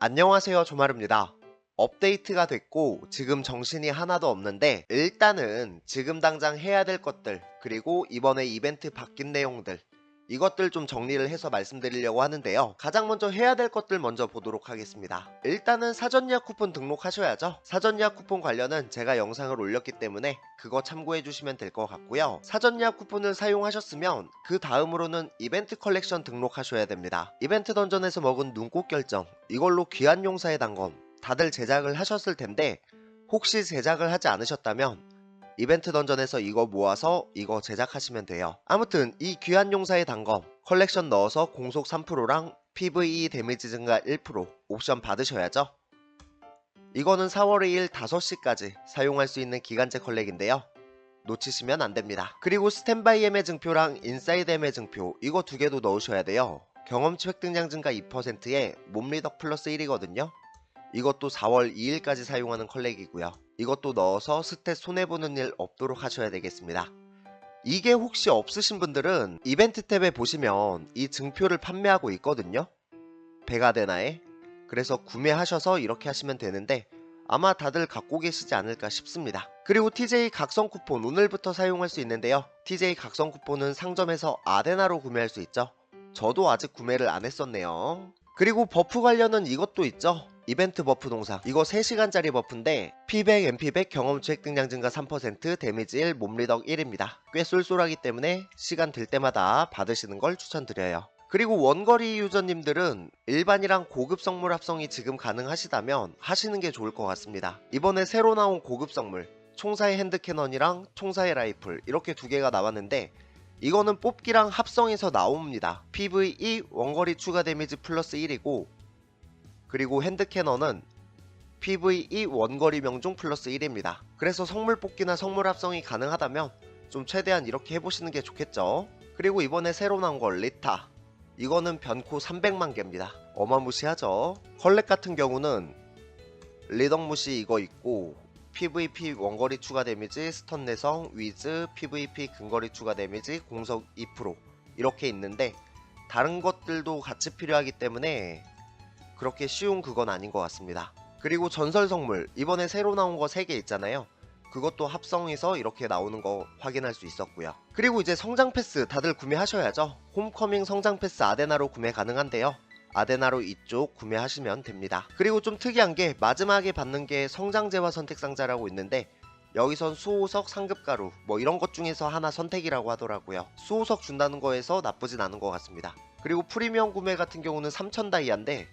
안녕하세요 조마루입니다. 업데이트가 됐고 지금 정신이 하나도 없는데 일단은 지금 당장 해야 될 것들 그리고 이번에 이벤트 바뀐 내용들 이것들 좀 정리를 해서 말씀드리려고 하는데요. 가장 먼저 해야 될 것들 먼저 보도록 하겠습니다. 일단은 사전 예약 쿠폰 등록하셔야죠. 사전 예약 쿠폰 관련은 제가 영상을 올렸기 때문에 그거 참고해 주시면 될 것 같고요. 사전 예약 쿠폰을 사용하셨으면 그 다음으로는 이벤트 컬렉션 등록하셔야 됩니다. 이벤트 던전에서 먹은 눈꽃 결정 이걸로 귀한 용사의 단검 다들 제작을 하셨을 텐데 혹시 제작을 하지 않으셨다면 이벤트 던전에서 이거 모아서 이거 제작하시면 돼요. 아무튼 이 귀한 용사의 단검 컬렉션 넣어서 공속 3%랑 PVE 데미지 증가 1% 옵션 받으셔야죠. 이거는 4월 2일 5시까지 사용할 수 있는 기간제 컬렉인데요. 놓치시면 안 됩니다. 그리고 스탠바이 M의 증표랑 인사이드 M의 증표 이거 두 개도 넣으셔야 돼요. 경험치 획득량 증가 2%에 몸리덕 플러스 1이거든요. 이것도 4월 2일까지 사용하는 컬렉이고요. 이것도 넣어서 스탯 손해보는 일 없도록 하셔야 되겠습니다. 이게 혹시 없으신 분들은 이벤트 탭에 보시면 이 증표를 판매하고 있거든요. 베가데나에. 그래서 구매하셔서 이렇게 하시면 되는데 아마 다들 갖고 계시지 않을까 싶습니다. 그리고 TJ 각성 쿠폰 오늘부터 사용할 수 있는데요. TJ 각성 쿠폰은 상점에서 아데나로 구매할 수 있죠. 저도 아직 구매를 안 했었네요. 그리고 버프 관련은 이것도 있죠. 이벤트 버프 동상 이거 3시간짜리 버프인데 피백, MP100 경험치 획득량 증가 3% 데미지 1, 몸리덕 1입니다. 꽤 쏠쏠하기 때문에 시간 될 때마다 받으시는 걸 추천드려요. 그리고 원거리 유저님들은 일반이랑 고급 성물 합성이 지금 가능하시다면 하시는 게 좋을 것 같습니다. 이번에 새로 나온 고급 성물 총사의 핸드캐넌이랑 총사의 라이플 이렇게 두 개가 나왔는데 이거는 뽑기랑 합성해서 나옵니다. PVE 원거리 추가 데미지 플러스 1이고 그리고 핸드캐넌은 PVE 원거리 명중 플러스 1입니다. 그래서 성물 뽑기나 성물 합성이 가능하다면 좀 최대한 이렇게 해보시는 게 좋겠죠. 그리고 이번에 새로 나온 걸 리타 이거는 변코 300만 개입니다. 어마무시하죠. 컬렉 같은 경우는 리덕무시 이거 있고 PVP 원거리 추가 데미지 스턴 내성 위즈 PVP 근거리 추가 데미지 공석 2% 이렇게 있는데 다른 것들도 같이 필요하기 때문에 그렇게 쉬운 그건 아닌 것 같습니다. 그리고 전설 성물 이번에 새로 나온 거 3개 있잖아요. 그것도 합성해서 이렇게 나오는 거 확인할 수 있었고요. 그리고 이제 성장 패스 다들 구매하셔야죠. 홈커밍 성장 패스 아데나로 구매 가능한데요. 아데나로 이쪽 구매하시면 됩니다. 그리고 좀 특이한 게 마지막에 받는 게 성장재화 선택 상자라고 있는데 여기선 수호석 상급 가루 뭐 이런 것 중에서 하나 선택이라고 하더라고요. 수호석 준다는 거에서 나쁘진 않은 것 같습니다. 그리고 프리미엄 구매 같은 경우는 3000 다이아인데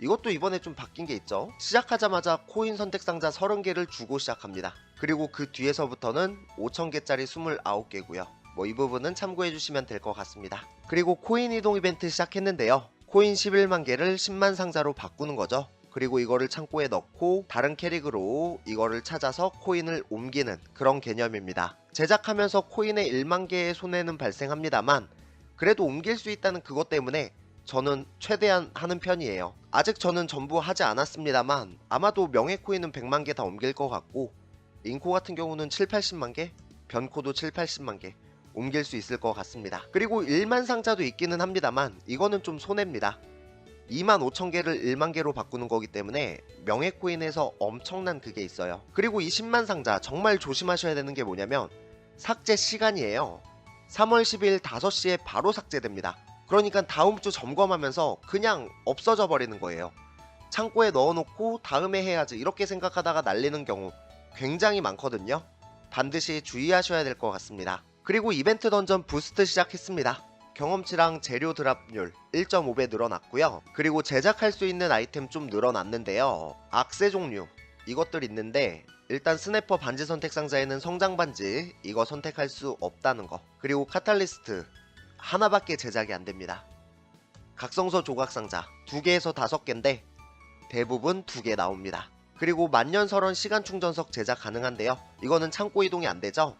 이것도 이번에 좀 바뀐 게 있죠. 시작하자마자 코인 선택 상자 30개를 주고 시작합니다. 그리고 그 뒤에서부터는 5000개짜리 29개고요. 뭐 이 부분은 참고해 주시면 될 것 같습니다. 그리고 코인 이동 이벤트 시작했는데요. 코인 11만 개를 10만 상자로 바꾸는 거죠. 그리고 이거를 창고에 넣고 다른 캐릭으로 이거를 찾아서 코인을 옮기는 그런 개념입니다. 제작하면서 코인의 1만 개의 손해는 발생합니다만 그래도 옮길 수 있다는 그것 때문에 저는 최대한 하는 편이에요. 아직 저는 전부 하지 않았습니다만 아마도 명예 코인은 100만 개 다 옮길 것 같고 인코 같은 경우는 7, 80만 개, 변코도 7, 80만 개 옮길 수 있을 것 같습니다. 그리고 1만 상자도 있기는 합니다만 이거는 좀 손해입니다. 2만 5천 개를 1만 개로 바꾸는 거기 때문에 명예 코인에서 엄청난 그게 있어요. 그리고 이 10만 상자 정말 조심하셔야 되는 게 뭐냐면 삭제 시간이에요. 3월 10일 5시에 바로 삭제됩니다. 그러니까 다음 주 점검하면서 그냥 없어져 버리는 거예요. 창고에 넣어놓고 다음에 해야지 이렇게 생각하다가 날리는 경우 굉장히 많거든요. 반드시 주의하셔야 될 것 같습니다. 그리고 이벤트 던전 부스트 시작했습니다. 경험치랑 재료 드랍률 1.5배 늘어났고요. 그리고 제작할 수 있는 아이템 좀 늘어났는데요. 악세 종류 이것들 있는데 일단 스냅퍼 반지 선택 상자에는 성장 반지 이거 선택할 수 없다는 거. 그리고 카탈리스트 하나밖에 제작이 안 됩니다. 각성서 조각 상자 두 개에서 다섯 개인데 대부분 두개 나옵니다. 그리고 만년설원 시간 충전석 제작 가능한데요. 이거는 창고 이동이 안 되죠.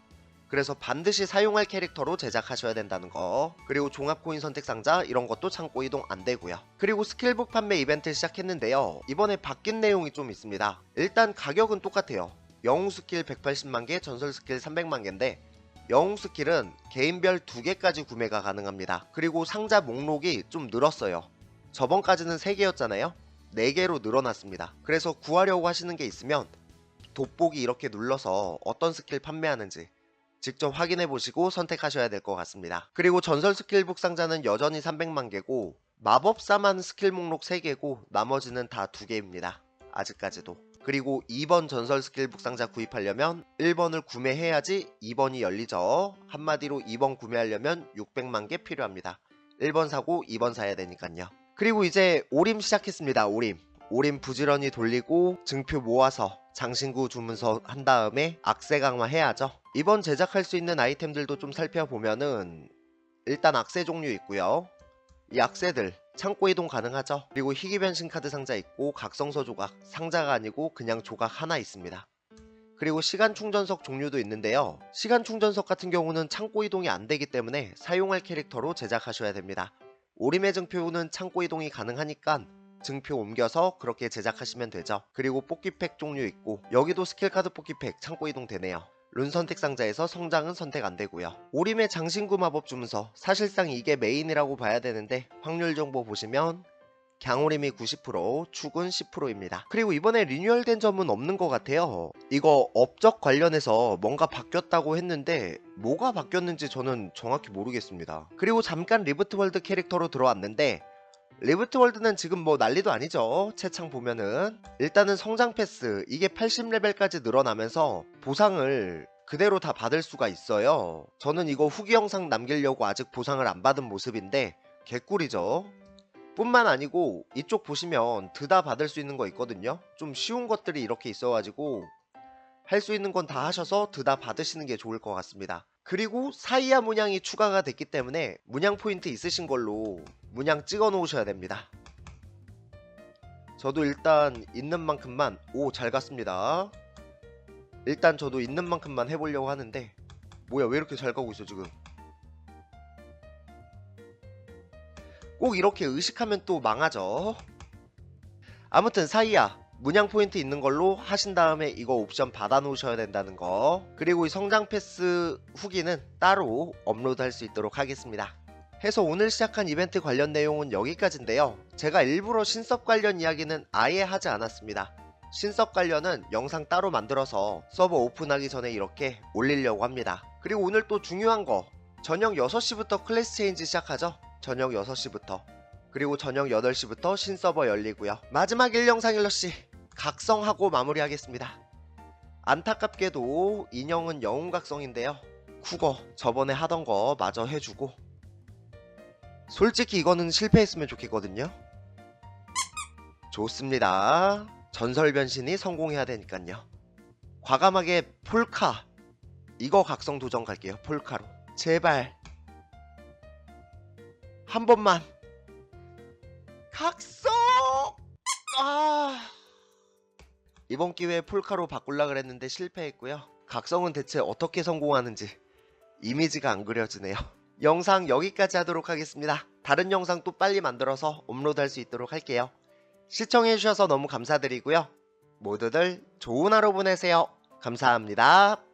그래서 반드시 사용할 캐릭터로 제작하셔야 된다는 거. 그리고 종합 코인 선택 상자 이런 것도 창고 이동 안 되고요. 그리고 스킬북 판매 이벤트 시작했는데요. 이번에 바뀐 내용이 좀 있습니다. 일단 가격은 똑같아요. 영웅 스킬 180만 개, 전설 스킬 300만 개인데 영웅 스킬은 개인별 2개까지 구매가 가능합니다. 그리고 상자 목록이 좀 늘었어요. 저번까지는 3개였잖아요. 4개로 늘어났습니다. 그래서 구하려고 하시는 게 있으면 돋보기 이렇게 눌러서 어떤 스킬 판매하는지 직접 확인해 보시고 선택하셔야 될 것 같습니다. 그리고 전설 스킬북 상자는 여전히 300만 개고 마법사만 스킬 목록 3개고 나머지는 다 2개입니다. 아직까지도. 그리고 2번 전설 스킬북 상자 구입하려면 1번을 구매해야지 2번이 열리죠. 한마디로 2번 구매하려면 600만 개 필요합니다. 1번 사고 2번 사야 되니까요. 그리고 이제 오림 시작했습니다. 오림. 오림 부지런히 돌리고 증표 모아서 장신구 주문서 한 다음에 악세 강화 해야죠. 이번 제작할 수 있는 아이템들도 좀 살펴보면은 일단 악세 종류 있고요. 이 악세들 창고 이동 가능하죠. 그리고 희귀 변신 카드 상자 있고 각성서 조각 상자가 아니고 그냥 조각 하나 있습니다. 그리고 시간 충전석 종류도 있는데요. 시간 충전석 같은 경우는 창고 이동이 안 되기 때문에 사용할 캐릭터로 제작하셔야 됩니다. 오림의 증표는 창고 이동이 가능하니까 증표 옮겨서 그렇게 제작하시면 되죠. 그리고 뽑기팩 종류 있고 여기도 스킬카드 뽑기팩 창고 이동 되네요. 룬 선택 상자에서 성장은 선택 안 되고요. 오림의 장신구 마법 주문서 사실상 이게 메인이라고 봐야 되는데 확률 정보 보시면 강오림이 90%, 축은 10%입니다. 그리고 이번에 리뉴얼된 점은 없는 것 같아요. 이거 업적 관련해서 뭔가 바뀌었다고 했는데 뭐가 바뀌었는지 저는 정확히 모르겠습니다. 그리고 잠깐 리부트 월드 캐릭터로 들어왔는데 리부트 월드는 지금 뭐 난리도 아니죠. 채창 보면은 일단은 성장 패스 이게 80레벨까지 늘어나면서 보상을 그대로 다 받을 수가 있어요. 저는 이거 후기 영상 남기려고 아직 보상을 안 받은 모습인데 개꿀이죠. 뿐만 아니고 이쪽 보시면 드다 받을 수 있는 거 있거든요. 좀 쉬운 것들이 이렇게 있어가지고 할 수 있는 건 다 하셔서 드다 받으시는 게 좋을 것 같습니다. 그리고 사이야 문양이 추가가 됐기 때문에 문양 포인트 있으신 걸로 문양 찍어 놓으셔야 됩니다. 저도 일단 있는 만큼만 오 잘 갔습니다. 일단 저도 있는 만큼만 해보려고 하는데 뭐야 왜 이렇게 잘 가고 있어 지금 꼭 이렇게 의식하면 또 망하죠 아무튼 사이야 문양 포인트 있는 걸로 하신 다음에 이거 옵션 받아 놓으셔야 된다는 거 그리고 이 성장 패스 후기는 따로 업로드 할 수 있도록 하겠습니다 해서 오늘 시작한 이벤트 관련 내용은 여기까지인데요 제가 일부러 신섭 관련 이야기는 아예 하지 않았습니다 신섭 관련은 영상 따로 만들어서 서버 오픈하기 전에 이렇게 올리려고 합니다. 그리고 오늘 또 중요한 거 저녁 6시부터 클래스 체인지 시작하죠? 저녁 6시부터 그리고 저녁 8시부터 신서버 열리고요. 마지막 1영상 1러시 각성하고 마무리하겠습니다. 안타깝게도 인형은 영웅 각성인데요. 쿠거 저번에 하던 거 마저 해주고 솔직히 이거는 실패했으면 좋겠거든요. 좋습니다. 전설 변신이 성공해야 되니까요. 과감하게 폴카 이거 각성 도전 갈게요. 폴카로 제발 한 번만 각성 아 이번 기회에 폴카로 바꿀라 그랬는데 실패했고요. 각성은 대체 어떻게 성공하는지 이미지가 안 그려지네요. 영상 여기까지 하도록 하겠습니다. 다른 영상 또 빨리 만들어서 업로드 할 수 있도록 할게요. 시청해주셔서 너무 감사드리고요. 모두들 좋은 하루 보내세요. 감사합니다.